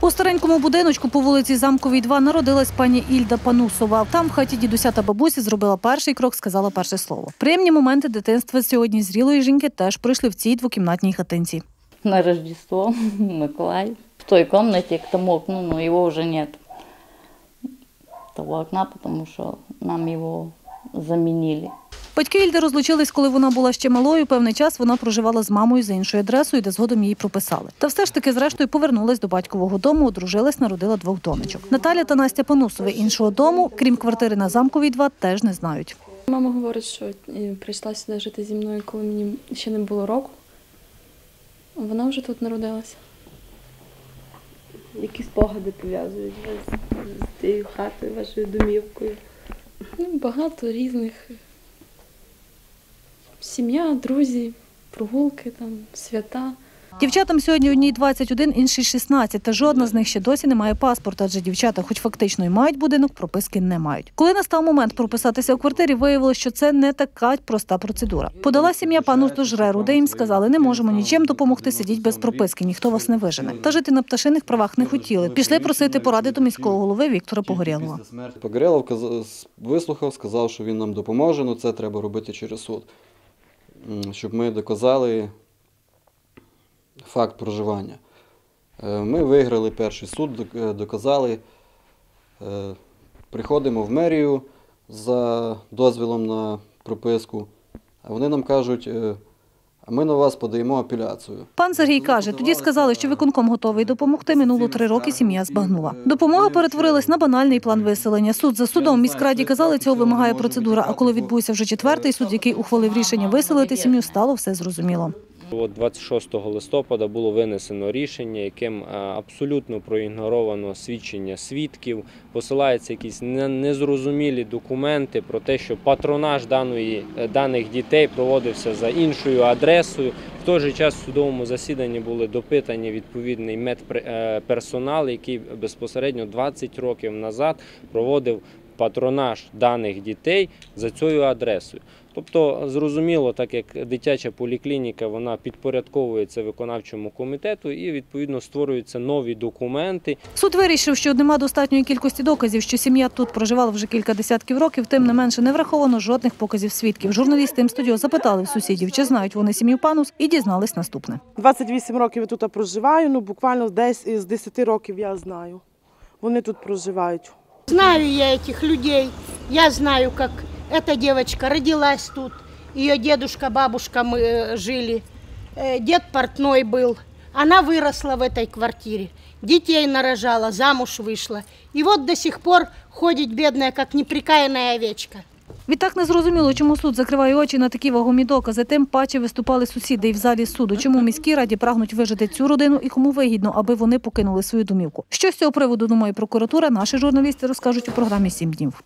У старенькому будиночку по вулиці Замковій 2 народилась пані Ільда Панусова. Там в хаті дідуся та бабусі зробила перший крок, сказала перше слово. Приємні моменти дитинства сьогодні зрілої жінки теж пройшли в цій двокімнатній хатинці. на Рождество, Миколай. В той комнате к тому окну, но его уже нет. Того окна, потому что нам его заменили. Батьки Ільди розлучились, коли вона була ще малою. Певний час вона проживала з мамою за іншою адресою, де згодом її прописали. Та все ж таки, зрештою, повернулась до батькового дому, одружилась, народила двох донечок. Наталя та Настя Панусови іншого дому, крім квартири на замковій 2, теж не знають. Мама говорить, що е, прийшла сюди жити зі мною, коли мені ще не було року. Вона вже тут народилася. Які спогади пов'язують вас з тією хатою, вашою домівкою? Ну, багато різних. Сім'я, друзі, прогулки, там, свята. Дівчатам сьогодні одній 21, іншій 16, та жодна з них ще досі не має паспорта, адже дівчата, хоч фактично і мають будинок, прописки не мають. Коли настав момент прописатися у квартирі, виявилося, що це не така проста процедура. Подала сім'я пану до жреру, де їм сказали, не можемо нічим допомогти, сидіть без прописки, ніхто вас не вижене. Та жити на пташиних правах не хотіли. Пішли просити поради до міського голови Віктора Погорєлова. Погорєлов вислухав, сказав, що він нам допоможе, але це треба робити через суд, щоб ми доказали факт проживання. Е, Ми виграли перший суд, е, доказали. Е, Приходимо в мерію за дозвілом на прописку, а вони нам кажуть, ми на вас подаємо апеляцію. Пан Сергій каже, тоді сказали, що виконком готовий допомогти. Минуло три роки сім'я збагнула. Допомога перетворилась на банальний план виселення. Суд за судом міськраді казали, цього вимагає процедура. А коли відбувся вже четвертий суд, який ухвалив рішення виселити сім'ю, стало все зрозуміло. От 26 листопада було винесено рішення, яким е, абсолютно проігноровано свідчення свідків, посилаються якісь незрозумілі документи про те, що патронаж даної, е, даних дітей проводився за іншою адресою. В той же час в судовому засіданні були допитані відповідний медперсонал, який безпосередньо 20 років назад проводив патронаж даних дітей за цією адресою. Тобто, зрозуміло, так як дитяча поліклініка вона підпорядковується виконавчому комітету і відповідно створюються нові документи, Суд вирішив, що нема достатньої кількості доказів, що сім'я тут проживала вже кілька десятків років. Тим не менше не враховано жодних показів свідків. Журналісти М студіо запитали в сусідів, чи знають вони сім'ю панус, і дізнались наступне. 28 років я тут проживаю, ну буквально десь із 10 років я знаю. Вони тут проживають. Знаю я этих людей. Я знаю, как эта девочка родилась тут. Ее дедушка, бабушка мы э, жили. Э, Дед портной был. Она выросла в этой квартире. Детей нарожала, замуж вышла. И вот до сих пор ходит бедная, как неприкаянная овечка. Відтак не зрозуміло, чому суд закриває очі на такі вагомі докази. Тим паче виступали сусіди і в залі суду. Чому міській раді прагнуть вижити цю родину і кому вигідно, аби вони покинули свою домівку. Що з цього приводу думає прокуратура? Наші журналісти розкажуть у програмі «Сім днів.